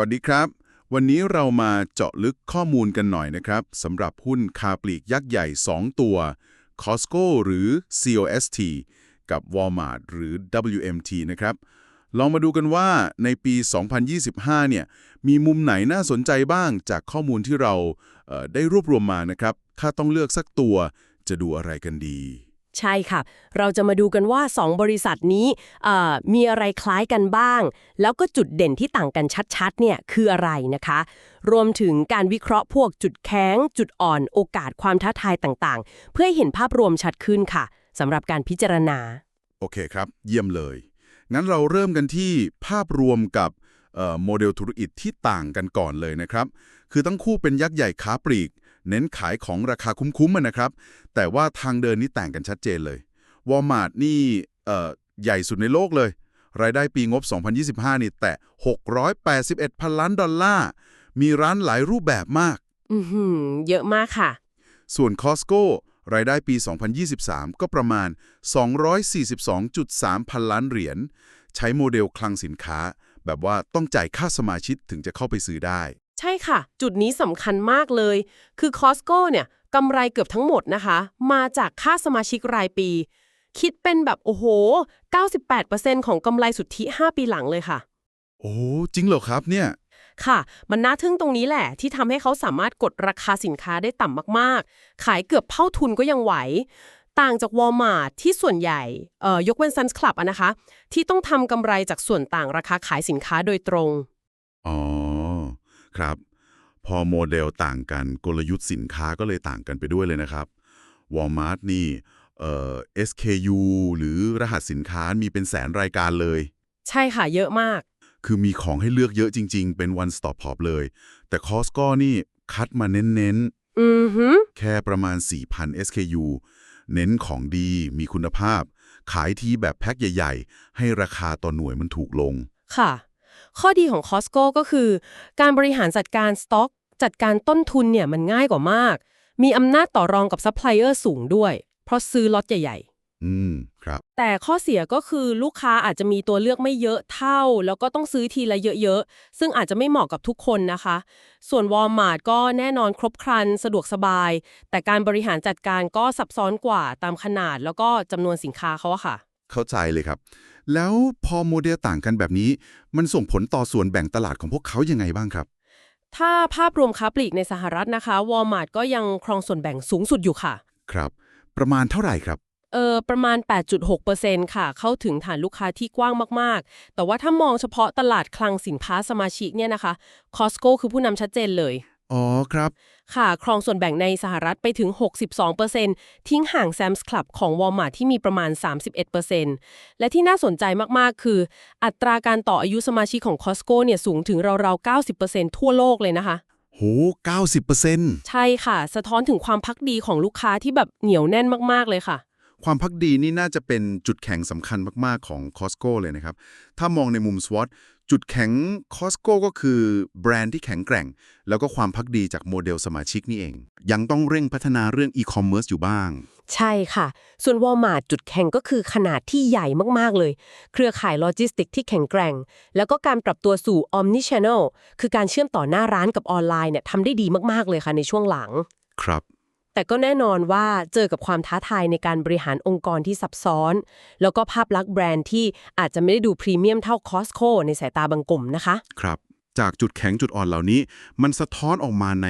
วัสดีครับ วันนี้เรามาเจาะลึกข้อมูลกันหน่อยนะครับสำหรับหุ้นคาปลีกยักษ์ใหญ่ 2 ตัว Costco หรือ COST กับ Walmart หรือ WMT นะครับ ลองมาดูกันว่าในปี 2025 เนี่ย มีมุมไหนน่าสนใจบ้างจากข้อมูลที่เราได้รวบรวมมานะครับ ถ้าต้องเลือกสักตัวจะดูอะไรกันดี ใช่ค่ะ เราจะมาดูกันว่า 2 บริษัทนี้มีอะไรคล้ายกันบ้าง แล้วก็จุดเด่นที่ต่างกันชัดๆเนี่ยคืออะไรนะคะ รวมถึงการวิเคราะห์พวกจุดแข็ง จุดอ่อนโอกาสความท้าทายต่างๆ เพื่อให้เห็นภาพรวมชัดขึ้นค่ะสำหรับการพิจารณา โอเคครับ เยี่ยมเลย งั้นเราเริ่มกันที่ภาพรวมกับโมเดลธุรกิจที่ต่างกันก่อนเลยนะครับ คือทั้งคู่เป็นยักษ์ใหญ่ค้าปลีก เน้นขายของราคาคุ้มๆอะนะครับ แต่ว่าทางเดินนี่ต่างกันชัดเจนเลยวอลมาร์ทนี่เอ่อใหญ่สุดในโลกเลย รายได้ปีงบ 2025 นี่แต่ 681 พันล้านดอลลาร์ มีร้านหลายรูปแบบมาก อือหือเยอะมากค่ะ ส่วน Costco รายได้ปี 2023 ก็ประมาณ 242.3 พันล้านเหรียญ ใช้โมเดลคลังสินค้า แบบว่าต้องจ่ายค่าสมาชิกถึงจะเข้าไปซื้อได้ ใช่ค่ะ จุดนี้สำคัญมากเลย คือ Costco เนี่ยกำไรเกือบทั้งหมดนะคะ มาจากค่าสมาชิกรายปี คิดเป็นแบบโอ้โห 98%ของกำไรสุทธิ 5 ปีหลังเลยค่ะ โอ้จริงเหรอครับเนี่ยค่ะ มันน่าทึ่งตรงนี้แหละที่ทำให้เขาสามารถกดราคาสินค้าได้ต่ำมากๆ ขายเกือบเท่าทุนก็ยังไหว ต่างจาก Walmart ที่ส่วนใหญ่เอ่อยกเว้น Sam's Club อะนะคะ ที่ต้องทำกำไรจากส่วนต่างราคาขายสินค้าโดยตรง อ๋อ ครับ พอโมเดลต่างกันกลยุทธ์สินค้าก็เลยต่างกันไปด้วยเลยนะครับ Walmart นี่เอ่อ SKU หรือรหัสสินค้ามีเป็นแสนรายการเลย ใช่ค่ะ เยอะมาก คือมีของให้เลือกเยอะจริง ๆ เป็น one stop shop เลย แต่ Costco นี่คัดมาเน้นอือหือๆแค่ประมาณ 4,000 SKU เน้นของดีมีคุณภาพ ขายทีแบบแพ็คใหญ่ ๆ ให้ราคาต่อหน่วยมันถูกลง ค่ะ ข้อดีของ Costco ก็คือ การบริหารจัดการสต็อก จัดการต้นทุนเนี่ยมันง่ายกว่ามาก มีอำนาจต่อรองกับซัพพลายเออร์สูงด้วย เพราะซื้อล็อตใหญ่อืม ครับๆแต่ข้อเสียก็คือลูกค้าอาจจะมีตัวเลือกไม่เยอะเท่า แล้วก็ต้องซื้อทีละเยอะๆ ซึ่งอาจจะไม่เหมาะกับทุกคนนะคะ ส่วน Walmart ก็แน่นอนครบครันสะดวกสบาย แต่การบริหารจัดการก็ซับซ้อนกว่าตามขนาดแล้วก็จำนวนสินค้าเขาอะค่ะ เข้าใจเลยครับ แล้วพอโมเดลต่างกันแบบนี้ มันส่งผลต่อส่วนแบ่งตลาดของพวกเขายังไงบ้างครับ ถ้าภาพรวมค้าปลีกในสหรัฐนะคะ Walmart ก็ยังครองส่วนแบ่งสูงสุดอยู่ค่ะ ครับ ประมาณเท่าไหร่ครับเออประมาณ 8.6%ค่ะ เข้าถึงฐานลูกค้าที่กว้างมาก ๆ แต่ว่าถ้ามองเฉพาะตลาดคลังสินค้าสมาชิกเนี่ยนะคะ Costco คือผู้นำชัดเจนเลย อ๋อครับ ค่ะครองส่วนแบ่งในสหรัฐไปถึง 62%ทิ้งห่าง Sam's Club ของ Walmart ที่มีประมาณ 31%และที่น่าสนใจมาก ๆ คือ อัตราการต่ออายุสมาชิกของ Costco เนี่ยสูงถึงราวๆ 90%ทั่วโลกเลยนะคะ โห 90%ใช่ค่ะ สะท้อนถึงความพักดีของลูกค้าที่แบบเหนียวแน่นมาก ๆ เลยค่ะ ความพักดีนี่น่าจะเป็นจุดแข็งสำคัญมากๆของ Costco เลยนะครับ ถ้ามองในมุม SWOT จุดแข็ง Costco ก็คือแบรนด์ที่แข็งแกร่ง แล้วก็ความพักดีจากโมเดลสมาชิกนี่เอง ยังต้องเร่งพัฒนาเรื่อง e-commerce อยู่บ้าง ใช่ค่ะ ส่วน Walmart จุดแข็งก็คือขนาดที่ใหญ่มาก ๆ เลย เครือข่ายโลจิสติกที่แข็งแกร่ง แล้วก็การปรับตัวสู่ Omni-channel คือการเชื่อมต่อหน้าร้านกับออนไลน์เนี่ยทำได้ดีมาก ๆ เลยค่ะในช่วงหลัง ครับ แต่ก็แน่นอนว่าเจอกับความท้าทายในการบริหารองค์กรที่ซับซ้อน แล้วก็ภาพลักษณ์แบรนด์ที่อาจจะไม่ได้ดูพรีเมียมเท่าคอสโคในสายตาบางกลุ่มนะคะ ครับ จากจุดแข็งจุดอ่อนเหล่านี้ มันสะท้อนออกมาใน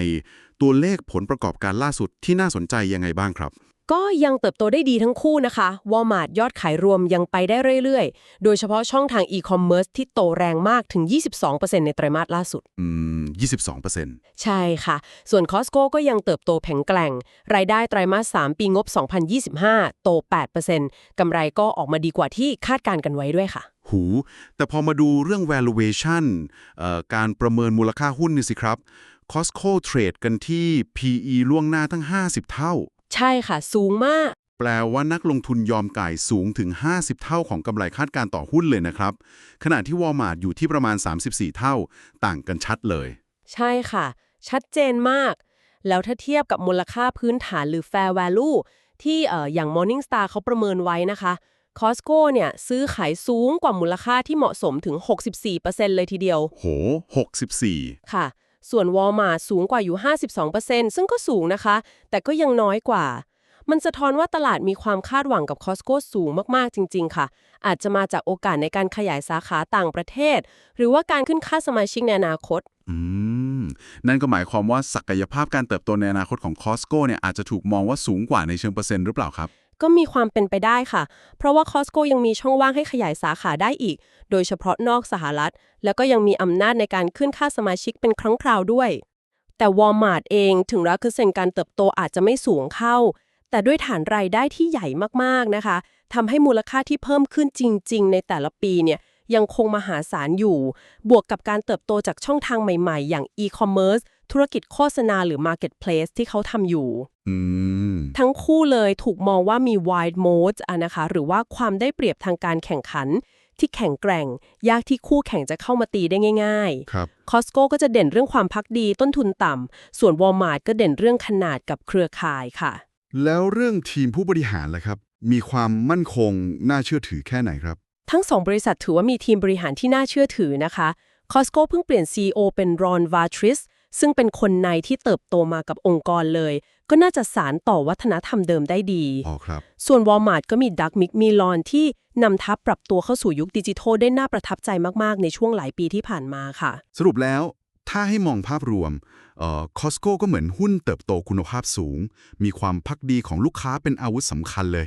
ตัวเลขผลประกอบการล่าสุดที่น่าสนใจยังไงบ้างครับ ก็ยังเติบโตได้ดีทั้งคู่นะคะ Walmart ยอดขายรวมยังไปได้เรื่อยๆ โดยเฉพาะช่องทางอีคอมเมิร์ซที่โตแรงมากถึง 22%ในไตรมาสล่าสุด อืม 22%ใช่ค่ะ ส่วน Costco ก็ยังเติบโตแข็งแกร่ง รายได้ไตรมาส 3 ปีงบ 2025 โต 8%กำไรก็ออกมาดีกว่าที่คาดการณ์กันไว้ด้วยค่ะ หู แต่พอมาดูเรื่อง valuation เอ่อการประเมินมูลค่าหุ้นนี่สิครับ Costco เทรดกันที่ PE ล่วงหน้าตั้ง 50 เท่า ใช่ค่ะ สูงมาก แปลว่านักลงทุนยอมก่ายสูงถึง 50 เท่าของกำไรคาดการณ์ต่อหุ้นเลยนะครับ ขณะที่ Walmart อยู่ที่ประมาณ 34 เท่า ต่างกันชัดเลย ใช่ค่ะ ชัดเจนมาก แล้วถ้าเทียบกับมูลค่าพื้นฐานหรือ fair value ที่เอ่ออย่าง Morningstar เขาประเมินไว้นะคะ Costco เนี่ยซื้อขายสูงกว่ามูลค่าที่เหมาะสมถึง 64%เลยทีเดียว โห 64 ค่ะ ส่วน Walmart สูงกว่าอยู่ 52%ซึ่งก็สูงนะคะ แต่ก็ยังน้อยกว่า มันสะท้อนว่าตลาดมีความคาดหวังกับ Costco สูงมากๆจริง ๆ ค่ะ อาจจะมาจากโอกาสในการขยายสาขาต่างประเทศ หรือว่าการขึ้นค่าสมาชิกในอนาคต อืม นั่นก็หมายความว่าศักยภาพการเติบโตในอนาคตของ Costco เนี่ยอาจจะถูกมองว่าสูงกว่าในเชิงเปอร์เซ็นต์หรือเปล่าครับ ก็มีความเป็นไปได้ค่ะ เพราะว่า Costco ยังมีช่องว่างให้ขยายสาขาได้อีก โดยเฉพาะนอกสหรัฐ แล้วก็ยังมีอำนาจในการขึ้นค่าสมาชิกเป็นครั้งคราวด้วย แต่ Walmart เองถึงแม้เปอเซ็นการเติบโตอาจจะไม่สูงเข้า แต่ด้วยฐานรายได้ที่ใหญ่มากๆนะคะทำให้มูลค่าที่เพิ่มขึ้นจริง ๆ ในแต่ละปีเนี่ย ยังคงมหาศาลอยู่ บวกกับการเติบโตจากช่องทางใหม่ๆ อย่าง e-commerce ธุรกิจโฆษณาหรือ marketplace ที่เขาทำอยู่อืมทั้งคู่เลยถูกมองว่ามี wide modes อะนะคะ หรือว่าความได้เปรียบทางการแข่งขัน ที่แข็งแกร่ง ยากที่คู่แข่งจะเข้ามาตีได้ง่ายครับๆ Costco ก็จะเด่นเรื่องความพักดีต้นทุนต่ำ ส่วน Walmart ก็เด่นเรื่องขนาดกับเครือข่ายค่ะ แล้วเรื่องทีมผู้บริหารล่ะครับ มีความมั่นคงน่าเชื่อถือแค่ไหนครับ ทั้งสองบริษัทถือว่ามีทีมบริหารที่น่าเชื่อถือนะคะ Costco เพิ่งเปลี่ยน CEO เป็น Ron Vartris ซึ่งเป็นคนในที่เติบโตมากับองค์กรเลย ก็น่าจะสารต่อวัฒนธรรมเดิมได้ดี อ๋อครับ ส่วน Walmart ก็มีดักมิกมิลอนที่นำทัพปรับตัวเข้าสู่ยุคดิจิทัลได้น่าประทับใจมาก ๆ ในช่วงหลายปีที่ผ่านมาค่ะ สรุปแล้วถ้าให้มองภาพรวมเอ่อคอสโก้ก็เหมือนหุ้นเติบโตคุณภาพสูง มีความพักดีของลูกค้าเป็นอาวุธสำคัญเลย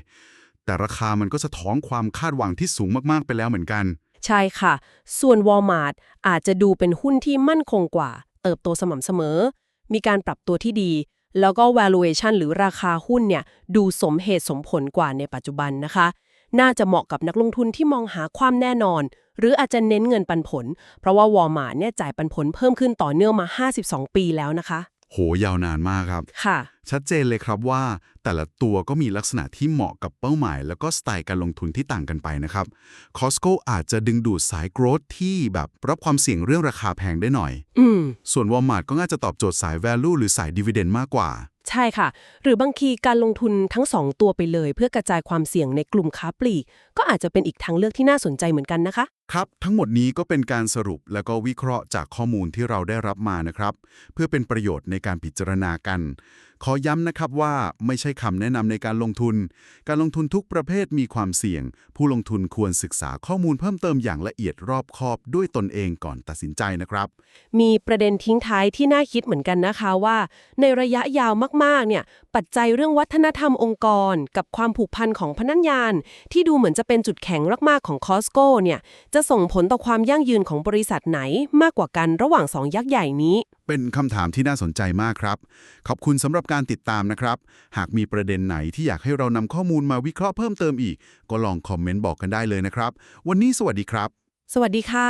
แต่ราคามันก็สะท้อนความคาดหวังที่สูงมากๆไปแล้วเหมือนกัน ใช่ค่ะ ส่วน Walmart อาจจะดูเป็นหุ้นที่มั่นคงกว่า เติบโตสม่ำเสมอ มีการปรับตัวที่ดี แล้วก็ valuation หรือราคาหุ้นเนี่ยดูสมเหตุสมผลกว่าในปัจจุบันนะคะ น่าจะเหมาะกับนักลงทุนที่มองหาความแน่นอน หรืออาจจะเน้นเงินปันผล เพราะว่า Walmart เนี่ยจ่ายปันผลเพิ่มขึ้นต่อเนื่องมา 52 ปีแล้วนะคะ โหยาวนานมากครับ ค่ะ ชัดเจนเลยครับว่า แต่ละตัวก็มีลักษณะที่เหมาะกับเป้าหมาย แล้วก็สไตล์การลงทุนที่ต่างกันไปนะครับ Costco อาจจะดึงดูดสาย growth ที่แบบรับความเสี่ยงเรื่องราคาแพงได้หน่อยอืมส่วน Walmart ก็น่าจะตอบโจทย์สาย value หรือสาย dividend มากกว่า ใช่ค่ะ หรือบางทีการลงทุนทั้งสองตัวไปเลย เพื่อกระจายความเสี่ยงในกลุ่มค้าปลีก ก็อาจจะเป็นอีกทางเลือกที่น่าสนใจเหมือนกันนะคะ ครับ ทั้งหมดนี้ก็เป็นการสรุปแล้วก็วิเคราะห์จากข้อมูลที่เราได้รับมานะครับ เพื่อเป็นประโยชน์ในการพิจารณากัน ขอย้ำนะครับว่าไม่ใช่คำแนะนำในการลงทุน การลงทุนทุกประเภทมีความเสี่ยง ผู้ลงทุนควรศึกษาข้อมูลเพิ่มเติมอย่างละเอียดรอบคอบด้วยตนเองก่อนตัดสินใจนะครับ มีประเด็นทิ้งท้ายที่น่าคิดเหมือนกันนะคะว่า ในระยะยาวมากๆเนี่ยปัจจัยเรื่องวัฒนธรรมองค์กร กับความผูกพันของพนักงาน ที่ดูเหมือนจะเป็นจุดแข็งมากๆของ Costco เนี่ยจะส่งผลต่อความยั่งยืนของบริษัทไหนมากกว่ากันระหว่างสองยักษ์ใหญ่นี้ เป็นคำถามที่น่าสนใจมากครับ ขอบคุณสำหรับการติดตามนะครับ หากมีประเด็นไหนที่อยากให้เรานำข้อมูลมาวิเคราะห์เพิ่มเติมอีก ก็ลองคอมเมนต์บอกกันได้เลยนะครับ วันนี้สวัสดีครับ สวัสดีค่ะ